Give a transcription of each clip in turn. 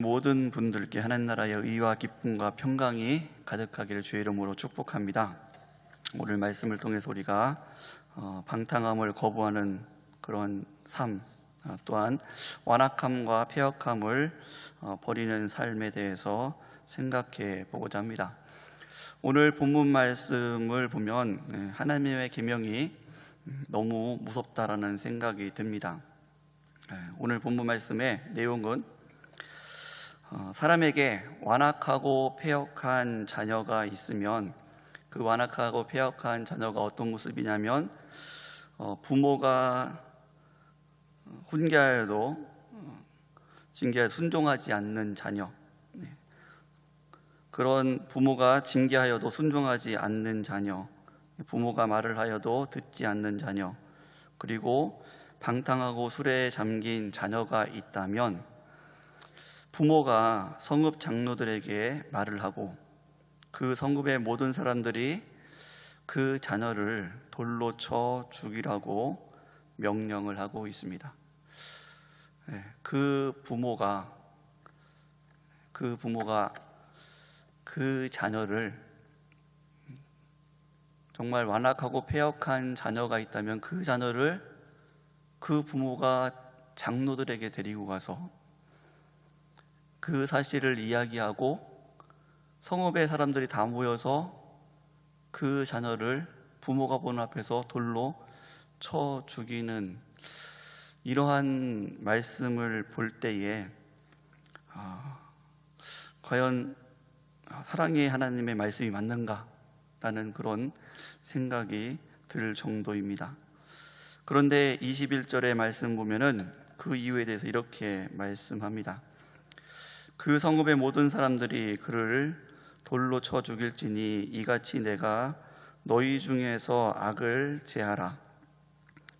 모든 분들께 하나님 나라의 의와 기쁨과 평강이 가득하기를 주의 이름으로 축복합니다. 오늘 말씀을 통해서 우리가 어, 방탕함을 거부하는 그런 삶, 어, 또한 완악함과 폐역함을 어, 버리는 삶에 대해서 생각해 보고자 합니다. 오늘 본문 말씀을 보면 예, 하나님의 계명이 음, 너무 무섭다라는 생각이 듭니다. 예, 오늘 본문 말씀의 내용은 어, 사람에게 완악하고 폐역한 자녀가 있으면 그 완악하고 폐역한 자녀가 어떤 모습이냐면 어, 부모가 훈계하여도 어, 징계에 순종하지 않는 자녀. 네. 그런 부모가 징계하여도 순종하지 않는 자녀. 부모가 말을 하여도 듣지 않는 자녀. 그리고 방탕하고 술에 잠긴 자녀가 있다면 부모가 성읍 장로들에게 말을 하고 그 성읍의 모든 사람들이 그 자녀를 돌로 쳐 죽이라고 명령을 하고 있습니다. 네, 그 부모가 그 부모가 그 자녀를 정말 완악하고 폐역한 자녀가 있다면 그 자녀를 그 부모가 장로들에게 데리고 가서 그 사실을 이야기하고 성읍의 사람들이 다 모여서 그 자녀를 부모가 보는 앞에서 돌로 쳐 죽이는 이러한 말씀을 볼 때에 아, 과연 사랑의 하나님의 말씀이 맞는가라는 그런 생각이 들 정도입니다. 그런데 21절의 말씀 보면은 그 이유에 대해서 이렇게 말씀합니다. 그 성읍의 모든 사람들이 그를 돌로 쳐 죽일지니 이같이 내가 너희 중에서 악을 제하라.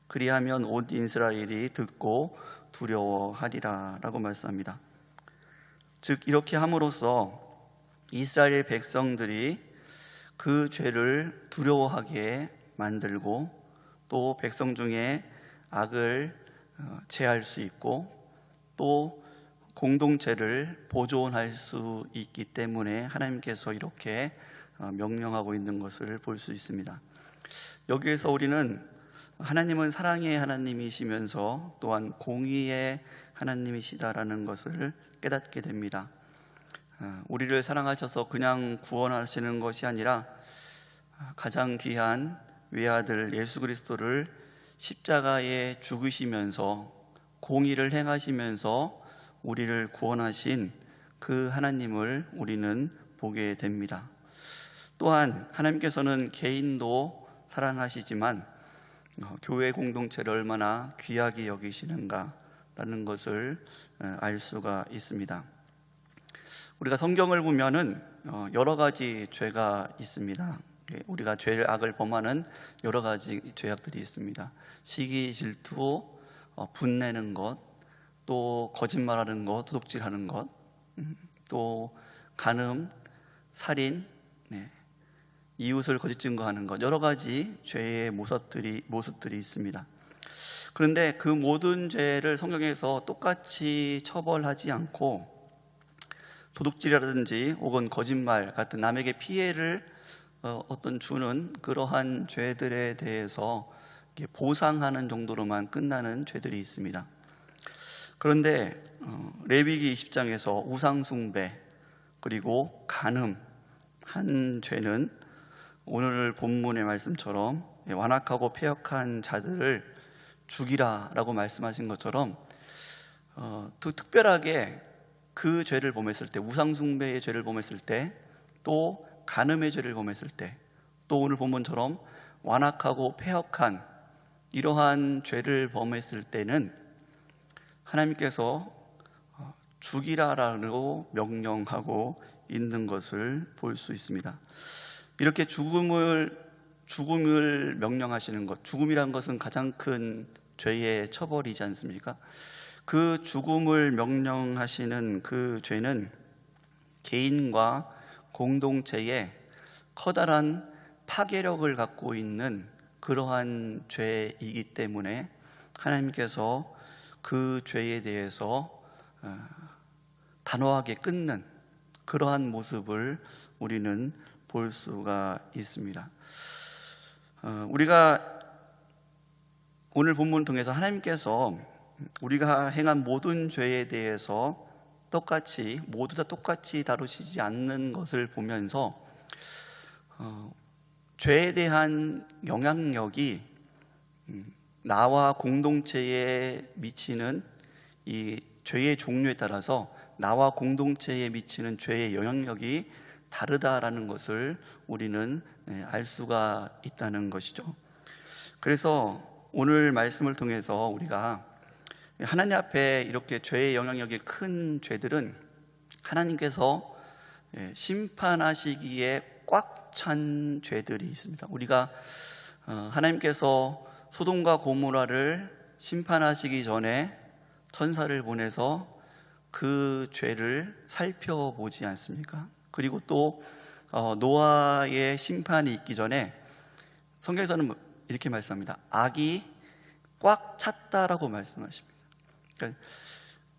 그리하면 온 이스라엘이 듣고 두려워하리라라고 말씀합니다. 즉 이렇게 함으로써 이스라엘 백성들이 그 죄를 두려워하게 만들고 또 백성 중에 악을 어, 제할 수 있고 또 공동체를 보존할 수 있기 때문에 하나님께서 이렇게 어, 명령하고 있는 것을 볼 수 있습니다. 여기에서 우리는 하나님은 사랑의 하나님이시면서 또한 공의의 하나님이시다라는 것을 깨닫게 됩니다. 어, 우리를 사랑하셔서 그냥 구원하시는 것이 아니라 가장 귀한 외아들 예수 그리스도를 십자가에 죽으시면서 공의를 행하시면서 우리를 구원하신 그 하나님을 우리는 보게 됩니다. 또한 하나님께서는 개인도 사랑하시지만 어, 교회 공동체를 얼마나 귀하게 여기시는가라는 것을 어, 알 수가 있습니다. 우리가 성경을 보면은 어, 여러 가지 죄가 있습니다. 예, 우리가 죄를 악을 범하는 여러 가지 죄악들이 있습니다. 시기, 질투, 분내는 것, 또 거짓말하는 것, 도둑질하는 것, 음, 또 간음, 살인, 네, 이웃을 거짓 증거하는 것 여러 가지 죄의 모습들이 모습들이 있습니다. 그런데 그 모든 죄를 성경에서 똑같이 처벌하지 않고 도둑질이라든지 혹은 거짓말 같은 남에게 피해를 어, 어떤 주는 그러한 죄들에 대해서 보상하는 정도로만 끝나는 죄들이 있습니다. 그런데 어, 레위기 20장에서 우상 숭배 그리고 간음 한 죄는 오늘 본문의 말씀처럼 완악하고 폐역한 자들을 죽이라라고 말씀하신 것처럼 어, 또 특별하게 그 죄를 범했을 때 우상 숭배의 죄를 범했을 때 또 간음의 죄를 범했을 때 또 오늘 본문처럼 완악하고 폐역한 이러한 죄를 범했을 때는 하나님께서 어, 죽이라라고 명령하고 있는 것을 볼 수 있습니다. 이렇게 죽음을 죽음을 명령하시는 것, 죽음이란 것은 가장 큰 죄의 처벌이지 않습니까? 그 죽음을 명령하시는 그 죄는 개인과 공동체에 커다란 파괴력을 갖고 있는 그러한 죄이기 때문에 하나님께서 그 죄에 대해서 어, 단호하게 끊는 그러한 모습을 우리는 볼 수가 있습니다. 어, 우리가 오늘 본문 통해서 하나님께서 우리가 행한 모든 죄에 대해서 똑같이 모두 다 똑같이 다루시지 않는 것을 보면서 어, 죄에 대한 영향력이 음, 나와 공동체에 미치는 이 죄의 종류에 따라서 나와 공동체에 미치는 죄의 영향력이 다르다라는 것을 우리는 예, 알 수가 있다는 것이죠. 그래서 오늘 말씀을 통해서 우리가 하나님 앞에 이렇게 죄의 영향력이 큰 죄들은 하나님께서 예, 심판하시기에 꽉 찬 죄들이 있습니다. 우리가 어, 하나님께서 소돔과 고모라를 심판하시기 전에 천사를 보내서 그 죄를 살펴보지 않습니까? 그리고 또 어, 노아의 심판이 있기 전에 성경에서는 이렇게 말씀합니다. 악이 꽉 찼다라고 말씀하십니다. 그러니까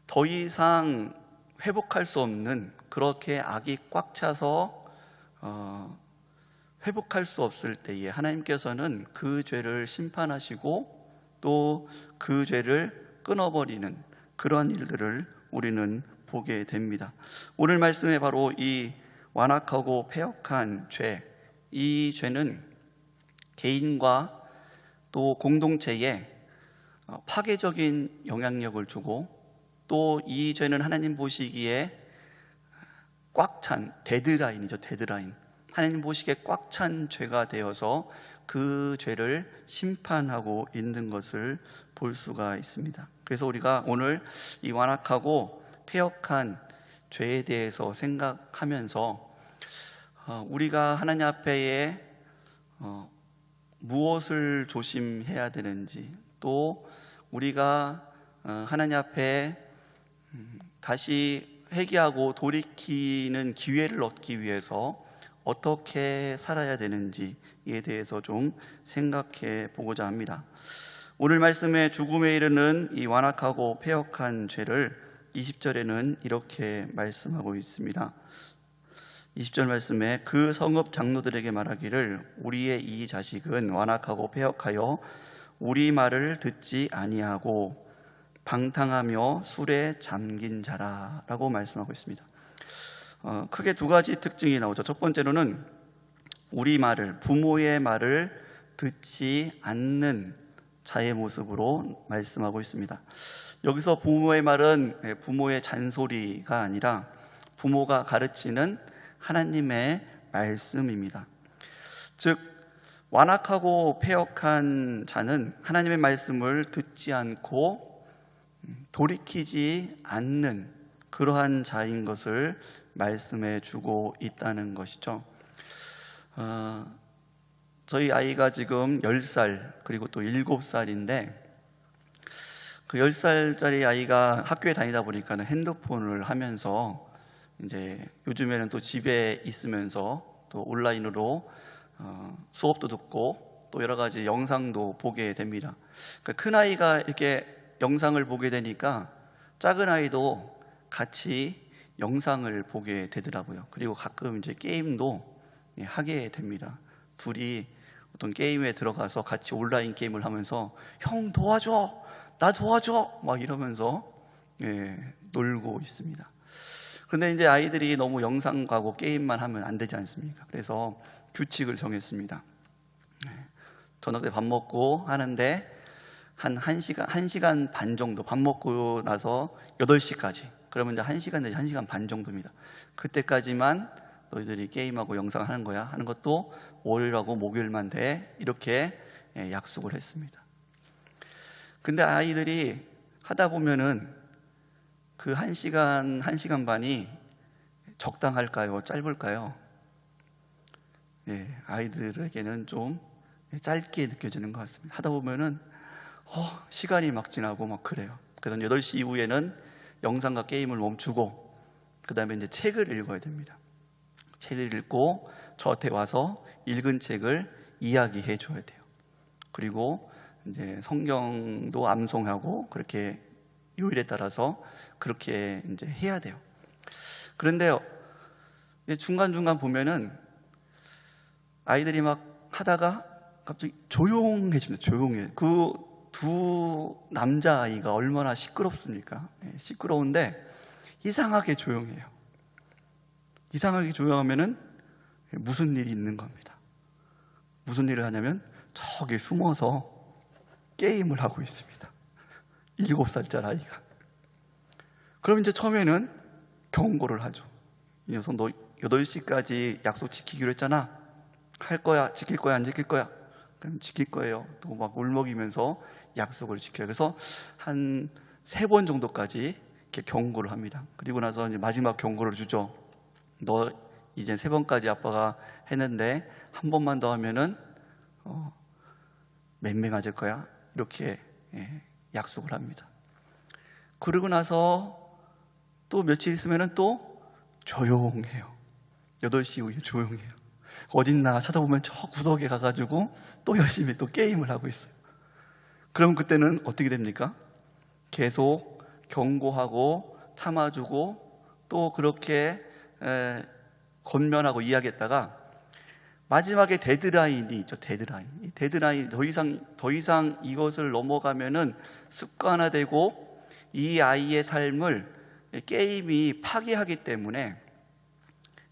더 이상 회복할 수 없는 그렇게 악이 꽉 차서 어, 회복할 수 없을 때에 하나님께서는 그 죄를 심판하시고 또 그 죄를 끊어버리는 그러한 일들을 우리는 보게 됩니다. 오늘 말씀에 바로 이 완악하고 폐역한 죄, 이 죄는 개인과 또 공동체에 어, 파괴적인 영향력을 주고 또 이 죄는 하나님 보시기에 꽉 찬 데드라인이죠, 데드라인. 하나님 보시기에 꽉 찬 죄가 되어서 그 죄를 심판하고 있는 것을 볼 수가 있습니다. 그래서 우리가 오늘 이 완악하고 폐역한 죄에 대해서 생각하면서 어, 우리가 하나님 앞에 어, 무엇을 조심해야 되는지 또 우리가 어, 하나님 앞에 음, 다시 회개하고 돌이키는 기회를 얻기 위해서 어떻게 살아야 되는지에 대해서 좀 생각해 보고자 합니다. 오늘 말씀에 죽음에 이르는 이 완악하고 폐역한 죄를 20절에는 이렇게 말씀하고 있습니다. 20절 말씀에 그 성읍 장로들에게 말하기를 우리의 이 자식은 완악하고 폐역하여 우리 말을 듣지 아니하고 방탕하며 술에 잠긴 자라라고 말씀하고 있습니다. 어, 크게 두 가지 특징이 나오죠. 첫 번째로는 우리 말을 부모의 말을 듣지 않는 자의 모습으로 말씀하고 있습니다. 여기서 부모의 말은 예, 부모의 잔소리가 아니라 부모가 가르치는 하나님의 말씀입니다. 즉 완악하고 폐역한 자는 하나님의 말씀을 듣지 않고 음, 돌이키지 않는 그러한 자인 것을 말씀해 주고 있다는 것이죠. 어, 저희 아이가 지금 10살 그리고 또 7살인데 그 10살짜리 아이가 학교에 다니다 보니까는 핸드폰을 하면서 이제 요즘에는 또 집에 있으면서 또 온라인으로 어, 수업도 듣고 또 여러 가지 영상도 보게 됩니다. 그러니까 큰 아이가 이렇게 영상을 보게 되니까 작은 아이도 같이 영상을 보게 되더라고요. 그리고 가끔 이제 게임도 예, 하게 됩니다. 둘이 어떤 게임에 들어가서 같이 온라인 게임을 하면서 형 도와줘, 나 도와줘, 막 이러면서 예, 놀고 있습니다. 근데 이제 아이들이 너무 영상 가고 게임만 하면 안 되지 않습니까? 그래서 규칙을 정했습니다. 예, 저녁 때 밥 먹고 하는데 한 1시간, 1시간 반 정도 밥 먹고 나서 8시까지 그러면 이제 1시간 내지 1시간 반 정도입니다. 그때까지만 너희들이 게임하고 영상 하는 거야 하는 것도 월요일하고 목요일만 돼 이렇게 예, 약속을 했습니다. 근데 아이들이 하다 보면은 그 1시간, 1시간 반이 적당할까요? 짧을까요? 예, 아이들에게는 좀 짧게 느껴지는 것 같습니다. 하다 보면은 어, 시간이 막 지나고 막 그래요. 그래서 8시 이후에는 영상과 게임을 멈추고 그 다음에 이제 책을 읽어야 됩니다. 책을 읽고 저한테 와서 읽은 책을 이야기해 줘야 돼요. 그리고 이제 성경도 암송하고 그렇게 요일에 따라서 그렇게 이제 해야 돼요. 그런데 중간중간 보면은 아이들이 막 하다가 갑자기 조용해집니다. 조용해. 그 두 남자아이가 얼마나 시끄럽습니까? 예, 시끄러운데 이상하게 조용해요. 이상하게 조용하면은 무슨 일이 있는 겁니다. 무슨 일을 하냐면 저기 숨어서 게임을 하고 있습니다. 일곱 살짜리 아이가. 그럼 이제 처음에는 경고를 하죠. 이 녀석 너 8시까지 약속 지키기로 했잖아. 할 거야. 지킬 거야. 안 지킬 거야. 그럼 지킬 거예요. 또 막 울먹이면서 약속을 지켜요. 그래서 한 세 번 정도까지 이렇게 경고를 합니다. 그리고 나서 이제 마지막 경고를 주죠. 너 이제 세 번까지 아빠가 했는데 한 번만 더 하면은 어, 맞을 거야. 이렇게 예, 약속을 합니다. 그러고 나서 또 며칠 있으면은 또 조용해요. 8시 이후에 조용해요. 어딨나 찾아보면 저 구석에 가가지고 또 열심히 또 게임을 하고 있어요. 그럼 그때는 어떻게 됩니까? 계속 경고하고 참아주고 또 그렇게 에, 건면하고 이야기했다가 마지막에 데드라인이 있죠. 데드라인. 이 데드라인 더 이상 더 이상 이것을 넘어가면은 습관화되고 이 아이의 삶을 게임이 파괴하기 때문에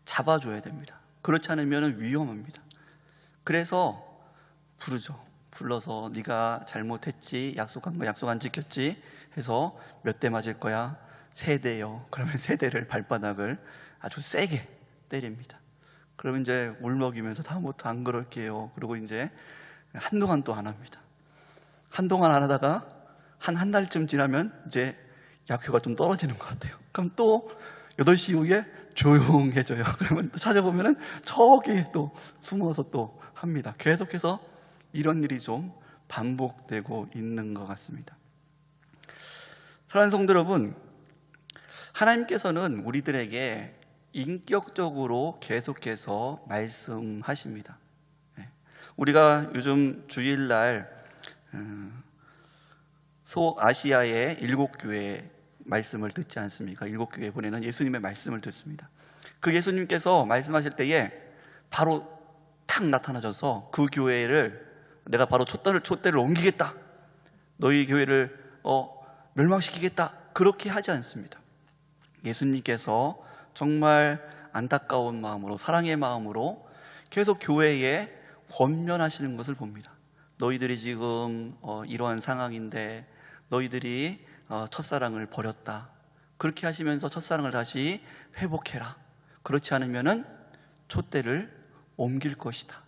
잡아줘야 됩니다. 그렇지 않으면 위험합니다. 그래서 부르죠. 불러서 네가 잘못했지, 약속한 거 약속 안 지켰지 해서 몇 대 맞을 거야? 세 대요. 그러면 세 대를 발바닥을 아주 세게 때립니다. 그러면 이제 울먹이면서 다음부터 안 그럴게요. 그리고 이제 한동안 또 안 합니다. 한동안 안 하다가 한 한 달쯤 지나면 이제 약효가 좀 떨어지는 것 같아요. 그럼 또 8시 이후에 조용해져요. 그러면 또 찾아보면 은 저기 또 숨어서 또 합니다. 계속해서 이런 일이 좀 반복되고 있는 것 같습니다. 사랑하는 성도 여러분, 하나님께서는 우리들에게 인격적으로 계속해서 말씀하십니다. 네. 우리가 요즘 주일날 음, 소아시아의 일곱 교회 말씀을 듣지 않습니까? 일곱 교회 보내는 예수님의 말씀을 듣습니다. 그 예수님께서 말씀하실 때에 바로 탁 나타나셔서 그 교회를 내가 바로 촛대를 촛대를 옮기겠다. 너희 교회를 어, 멸망시키겠다. 그렇게 하지 않습니다. 예수님께서 정말 안타까운 마음으로 사랑의 마음으로 계속 교회에 권면하시는 것을 봅니다. 너희들이 지금 어, 이러한 상황인데 너희들이 어, 첫사랑을 버렸다. 그렇게 하시면서 첫사랑을 다시 회복해라. 그렇지 않으면은 촛대를 옮길 것이다.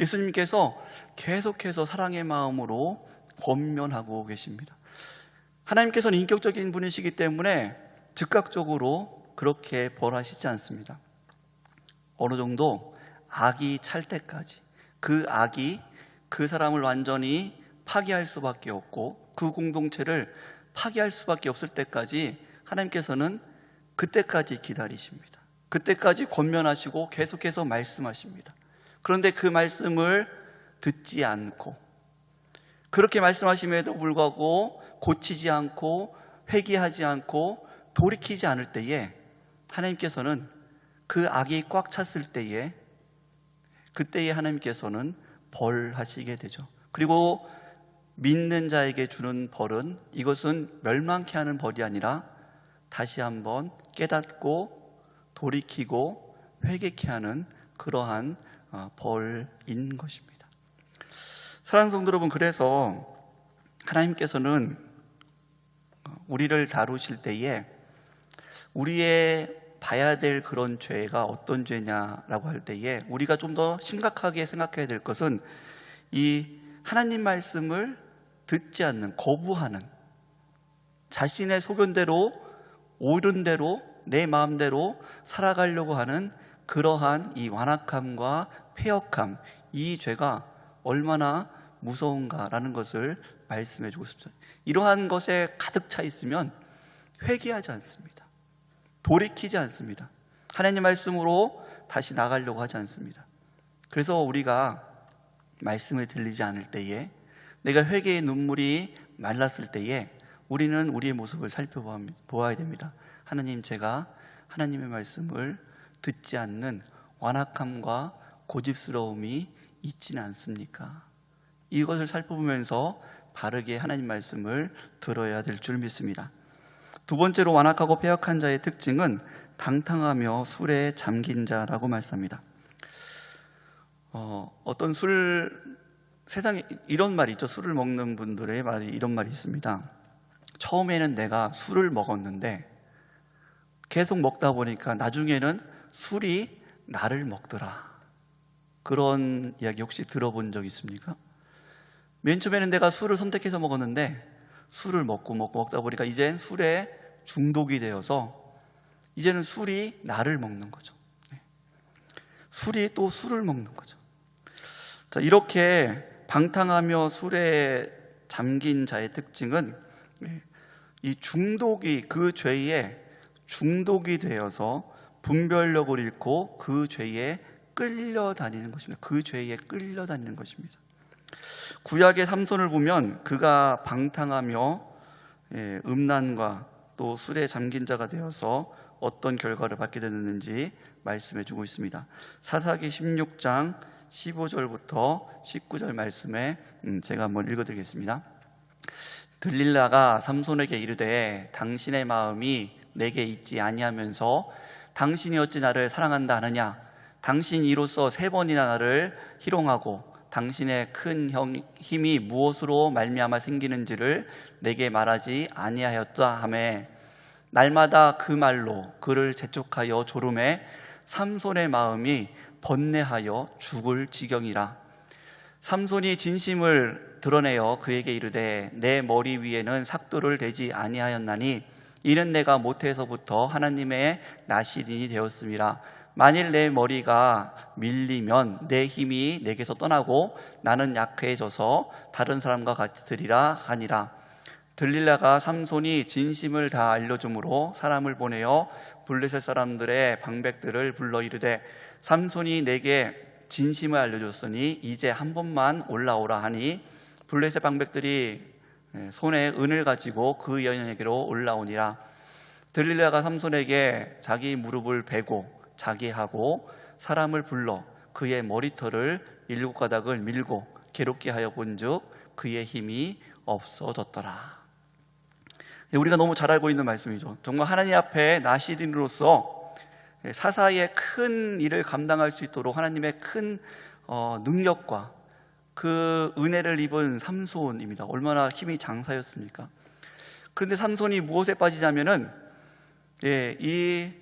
예수님께서 계속해서 사랑의 마음으로 권면하고 계십니다. 하나님께서는 인격적인 분이시기 때문에 즉각적으로 그렇게 벌하시지 않습니다. 어느 정도 악이 찰 때까지 그 악이 그 사람을 완전히 파괴할 수밖에 없고 그 공동체를 파괴할 수밖에 없을 때까지 하나님께서는 그때까지 기다리십니다. 그때까지 권면하시고 계속해서 말씀하십니다. 그런데 그 말씀을 듣지 않고 그렇게 말씀하심에도 불구하고 고치지 않고 회개하지 않고 돌이키지 않을 때에 하나님께서는 그 악이 꽉 찼을 때에 그때에 하나님께서는 벌하시게 되죠. 그리고 믿는 자에게 주는 벌은 이것은 멸망케 하는 벌이 아니라 다시 한번 깨닫고 돌이키고 회개케 하는 그러한 어, 벌인 것입니다. 사랑하는 성도 여러분, 그래서 하나님께서는 우리를 다루실 때에 우리의 봐야 될 그런 죄가 어떤 죄냐라고 할 때에 우리가 좀 더 심각하게 생각해야 될 것은 이 하나님 말씀을 듣지 않는 거부하는 자신의 소견대로 옳은 대로 내 마음대로 살아가려고 하는 그러한 이 완악함과 폐역함 이 죄가 얼마나 무서운가라는 것을 말씀해 주고 싶습니다. 이러한 것에 가득 차 있으면 회개하지 않습니다. 돌이키지 않습니다. 하나님 말씀으로 다시 나가려고 하지 않습니다. 그래서 우리가 말씀을 들리지 않을 때에 내가 회개의 눈물이 말랐을 때에 우리는 우리의 모습을 살펴보아야 됩니다. 하나님 제가 하나님의 말씀을 듣지 않는 완악함과 고집스러움이 있지는 않습니까? 이것을 살펴보면서 바르게 하나님 말씀을 들어야 될 줄 믿습니다. 두 번째로 완악하고 폐역한 자의 특징은 방탕하며 술에 잠긴 자라고 말씀합니다. 어, 어떤 술 세상에 이런 말이 있죠. 술을 먹는 분들의 말이 이런 말이 있습니다. 처음에는 내가 술을 먹었는데 계속 먹다 보니까 나중에는 술이 나를 먹더라. 그런 이야기 혹시 들어본 적 있습니까? 맨 처음에는 내가 술을 선택해서 먹었는데 술을 먹고 먹고 먹다 보니까 이젠 술에 중독이 되어서 이제는 술이 나를 먹는 거죠. 네. 술이 또 술을 먹는 거죠. 자, 이렇게 방탕하며 술에 잠긴 자의 특징은 네, 이 중독이 그 죄에 중독이 되어서 분별력을 잃고 그 죄에 끌려다니는 것입니다. 그 죄에 끌려다니는 것입니다. 구약의 삼손을 보면 그가 방탕하며 예, 음란과 또 술에 잠긴 자가 되어서 어떤 결과를 받게 되는지 말씀해 주고 있습니다. 사사기 16장 15절부터 19절 말씀에 음, 제가 한번 읽어 드리겠습니다. 들릴라가 삼손에게 이르되 당신의 마음이 내게 있지 아니하면서 당신이 어찌 나를 사랑한다 하느냐? 당신 이로써 세 번이나 나를 희롱하고 당신의 큰 형, 힘이 무엇으로 말미암아 생기는지를 내게 말하지 아니하였다 하매 날마다 그 말로 그를 재촉하여 조름에 삼손의 마음이 번뇌하여 죽을 지경이라. 삼손이 진심을 드러내어 그에게 이르되 내 머리 위에는 삭도를 대지 아니하였나니 이는 내가 모태에서부터 하나님의 나시린이 되었음이라 만일 내 머리가 밀리면 내 힘이 내게서 떠나고 나는 약해져서 다른 사람과 같이 되리라 하니라. 들릴라가 삼손이 진심을 다 알려주므로 사람을 보내어 블레셋 사람들의 방백들을 불러 이르되 삼손이 내게 진심을 알려줬으니 이제 한 번만 올라오라 하니 블레셋 방백들이 예, 손에 은을 가지고 그 여인에게로 올라오니라 들릴라가 삼손에게 자기 무릎을 베고 자기 하고 사람을 불러 그의 머리털을 일곱 가닥을 밀고 괴롭게 하여 본즉 그의 힘이 없어졌더라. 예, 우리가 너무 잘 알고 있는 말씀이죠. 정말 하나님 앞에 나시린으로서 사사의 큰 일을 감당할 수 있도록 하나님의 큰 어, 능력과 그 은혜를 입은 삼손입니다. 얼마나 힘이 장사였습니까? 그런데 삼손이 무엇에 빠지자면은 예, 이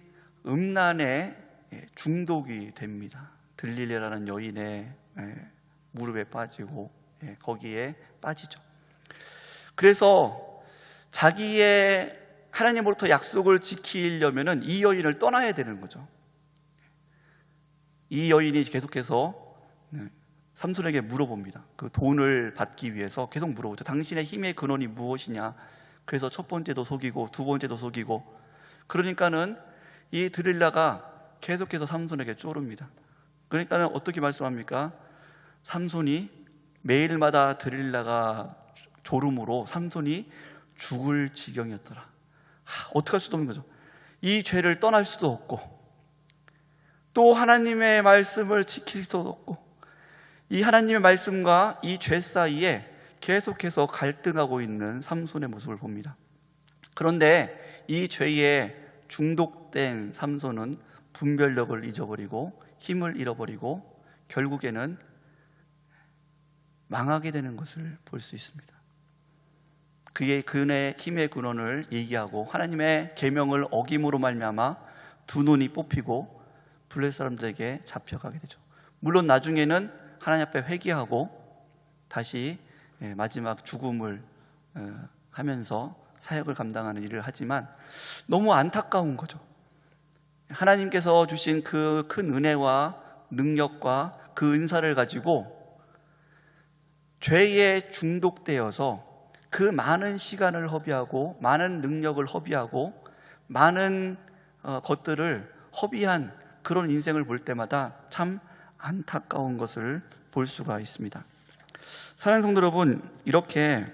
음란에 예, 중독이 됩니다. 들릴레라는 여인의 예, 무릎에 빠지고 예, 거기에 빠지죠. 그래서 자기의 하나님으로부터 약속을 지키려면은 이 여인을 떠나야 되는 거죠. 이 여인이 계속해서 네, 삼손에게 물어봅니다. 그 돈을 받기 위해서 계속 물어보죠. 당신의 힘의 근원이 무엇이냐? 그래서 첫 번째도 속이고 두 번째도 속이고 그러니까는 이 드릴라가 계속해서 삼손에게 쪼릅니다. 그러니까는 어떻게 말씀합니까? 삼손이 매일마다 드릴라가 졸음으로 삼손이 죽을 지경이었더라. 하, 어떻게 할 수도 없는 거죠. 이 죄를 떠날 수도 없고 또 하나님의 말씀을 지킬 수도 없고 이 하나님의 말씀과 이 죄 사이에 계속해서 갈등하고 있는 삼손의 모습을 봅니다. 그런데 이 죄에 중독된 삼손은 분별력을 잊어버리고 힘을 잃어버리고 결국에는 망하게 되는 것을 볼 수 있습니다. 그의 근의 힘의 근원을 얘기하고 하나님의 계명을 어김으로 말미암아 두 눈이 뽑히고 블레 사람들에게 잡혀가게 되죠. 물론 나중에는 하나님 앞에 회개하고 다시 예, 마지막 죽음을 어, 하면서 사역을 감당하는 일을 하지만 너무 안타까운 거죠. 하나님께서 주신 그 큰 은혜와 능력과 그 은사를 가지고 죄에 중독되어서 그 많은 시간을 허비하고 많은 능력을 허비하고 많은 어, 것들을 허비한 그런 인생을 볼 때마다 참 안타까운 것을 볼 수가 있습니다. 사랑하는 성도 여러분, 이렇게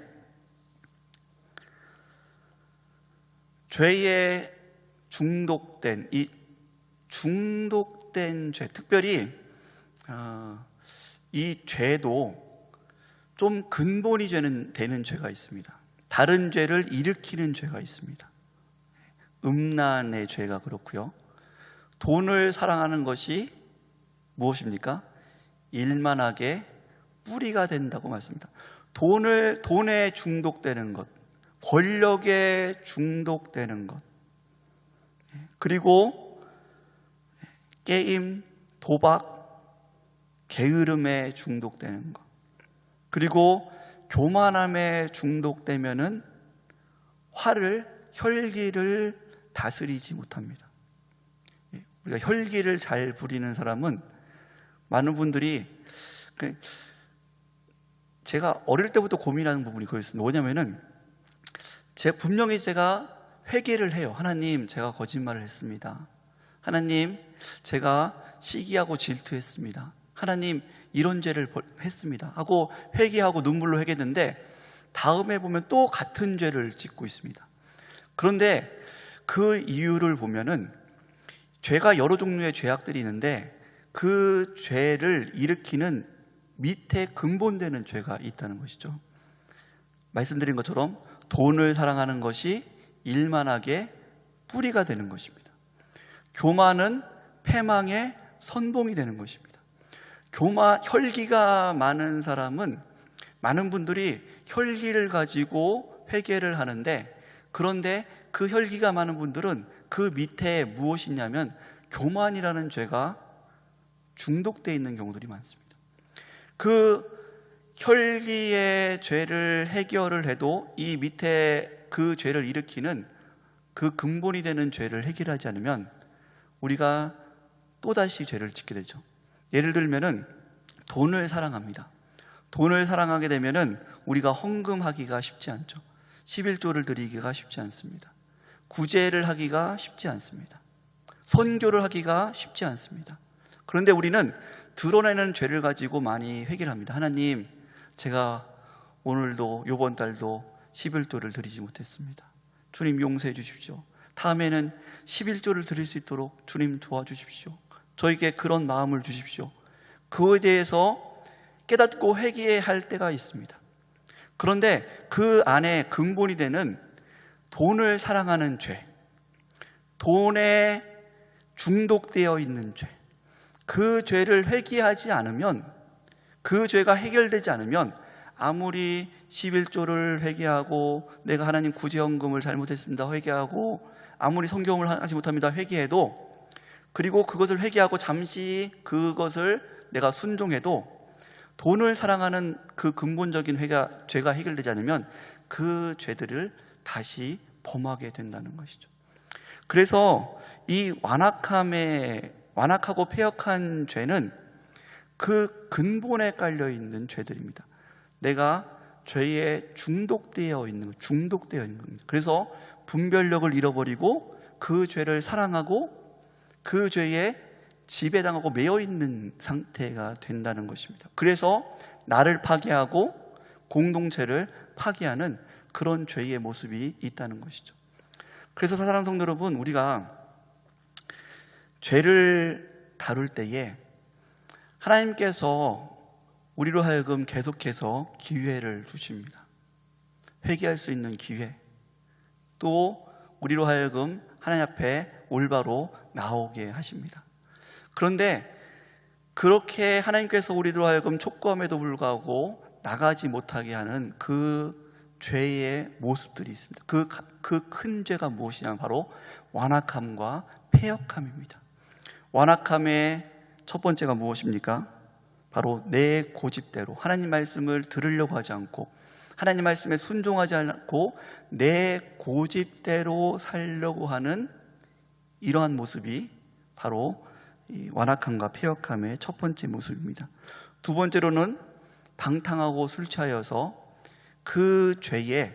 죄에 중독된 이 중독된 죄, 특별히 어, 이 죄도 좀 근본이 되는, 되는 죄가 있습니다. 다른 죄를 일으키는 죄가 있습니다. 음란의 죄가 그렇고요. 돈을 사랑하는 것이 무엇입니까? 일만 하게 뿌리가 된다고 말씀합니다. 돈을 돈에 중독되는 것, 권력에 중독되는 것, 그리고 게임, 도박, 게으름에 중독되는 것, 그리고 교만함에 중독되면은 화를 혈기를 다스리지 못합니다. 예, 우리가 혈기를 잘 부리는 사람은 많은 분들이 그 제가 어릴 때부터 고민하는 부분이 그거였습니다. 뭐냐면은 제 분명히 제가 회개를 해요. 하나님, 제가 거짓말을 했습니다. 하나님, 제가 시기하고 질투했습니다. 하나님, 이런 죄를 벌- 했습니다. 하고 회개하고 눈물로 회개했는데 다음에 보면 또 같은 죄를 짓고 있습니다. 그런데 그 이유를 보면은 죄가 여러 종류의 죄악들이 있는데 그 죄를 일으키는 밑에 근본되는 죄가 있다는 것이죠. 말씀드린 것처럼 돈을 사랑하는 것이 일만하게 뿌리가 되는 것입니다. 교만은 패망의 선봉이 되는 것입니다. 교만 혈기가 많은 사람은 많은 분들이 혈기를 가지고 회개를 하는데 그런데 그 혈기가 많은 분들은 그 밑에 무엇이 있냐면 교만이라는 죄가 중독되어 있는 경우들이 많습니다. 그 혈기의 죄를 해결을 해도 이 밑에 그 죄를 일으키는 그 근본이 되는 죄를 해결하지 않으면 우리가 또다시 죄를 짓게 되죠. 예를 들면은 돈을 사랑합니다. 돈을 사랑하게 되면은 우리가 헌금하기가 쉽지 않죠. 11조를 드리기가 쉽지 않습니다. 구제를 하기가 쉽지 않습니다. 선교를 하기가 쉽지 않습니다. 그런데 우리는 드러내는 죄를 가지고 많이 회개합니다. 하나님, 제가 오늘도 이번 달도 11조를 드리지 못했습니다. 주님 용서해 주십시오. 다음에는 11조를 드릴 수 있도록 주님 도와주십시오. 저에게 그런 마음을 주십시오. 그거에 대해서 깨닫고 회개할 때가 있습니다. 그런데 그 안에 근본이 되는 돈을 사랑하는 죄, 돈에 중독되어 있는 죄, 그 죄를 회개하지 않으면 그 죄가 해결되지 않으면 아무리 11조를 회개하고 내가 하나님 구제연금을 잘못했습니다 회개하고 아무리 성경을 하지 못합니다 회개해도 그리고 그것을 회개하고 잠시 그것을 내가 순종해도 돈을 사랑하는 그 근본적인 회가 죄가 해결되지 않으면 그 죄들을 다시 범하게 된다는 것이죠. 그래서 이 완악함에 완악하고 폐역한 죄는 그 근본에 깔려 있는 죄들입니다. 내가 죄에 중독되어 있는 것, 중독되어 있는 겁니다. 그래서 분별력을 잃어버리고 그 죄를 사랑하고 그 죄에 지배당하고 매여 있는 상태가 된다는 것입니다. 그래서 나를 파괴하고 공동체를 파괴하는 그런 죄의 모습이 있다는 것이죠. 그래서 사랑하는 성도 여러분, 우리가 죄를 다룰 때에 하나님께서 우리로 하여금 계속해서 기회를 주십니다. 회개할 수 있는 기회. 또 우리로 하여금 하나님 앞에 올바로 나오게 하십니다. 그런데 그렇게 하나님께서 우리로 하여금 촉구함에도 불구하고 나가지 못하게 하는 그 죄의 모습들이 있습니다. 그 그 큰 죄가 무엇이냐 바로 완악함과 폐역함입니다. 완악함의 첫 번째가 무엇입니까? 바로 내 고집대로 하나님 말씀을 들으려고 하지 않고 하나님 말씀에 순종하지 않고 내 고집대로 살려고 하는 이러한 모습이 바로 이 완악함과 폐역함의 첫 번째 모습입니다. 두 번째로는 방탕하고 술 취하여서 그 죄에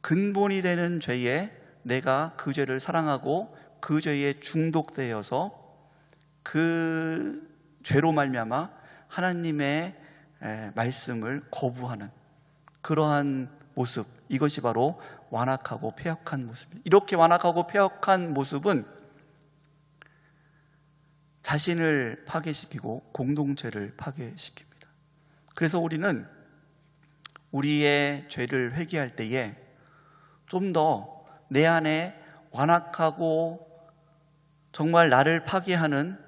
근본이 되는 죄에 내가 그 죄를 사랑하고 그 죄에 중독되어서 그 죄로 말미암아 하나님의 에, 말씀을 거부하는 그러한 모습 이것이 바로 완악하고 폐역한 모습. 이렇게 완악하고 폐역한 모습은 자신을 파괴시키고 공동체를 파괴시킵니다. 그래서 우리는 우리의 죄를 회개할 때에 좀 더 내 안에 완악하고 정말 나를 파괴하는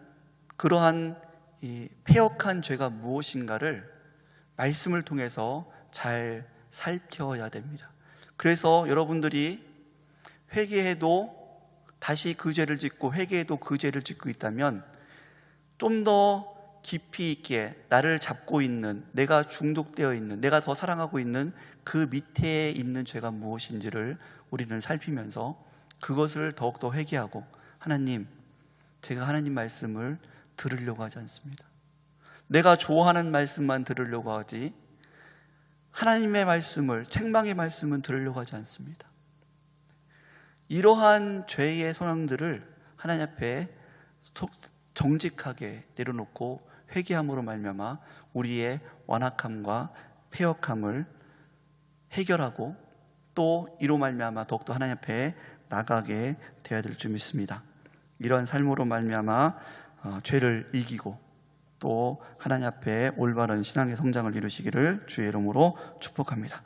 그러한 이 폐역한 죄가 무엇인가를 말씀을 통해서 잘 살펴야 됩니다. 그래서 여러분들이 회개해도 다시 그 죄를 짓고 회개해도 그 죄를 짓고 있다면 좀 더 깊이 있게 나를 잡고 있는 내가 중독되어 있는 내가 더 사랑하고 있는 그 밑에 있는 죄가 무엇인지를 우리는 살피면서 그것을 더욱더 회개하고 하나님 제가 하나님 말씀을 들으려고 하지 않습니다. 내가 좋아하는 말씀만 들으려고 하지 하나님의 말씀을 책망의 말씀은 들으려고 하지 않습니다. 이러한 죄의 성향들을 하나님 앞에 속- 정직하게 내려놓고 회개함으로 말미암아 우리의 완악함과 폐역함을 해결하고 또 이로 말미암아 더욱더 하나님 앞에 나가게 되어야 될 줄 믿습니다. 이러한 삶으로 말미암아 어, 죄를 이기고 또 하나님 앞에 올바른 신앙의 성장을 이루시기를 주의 이름으로 축복합니다.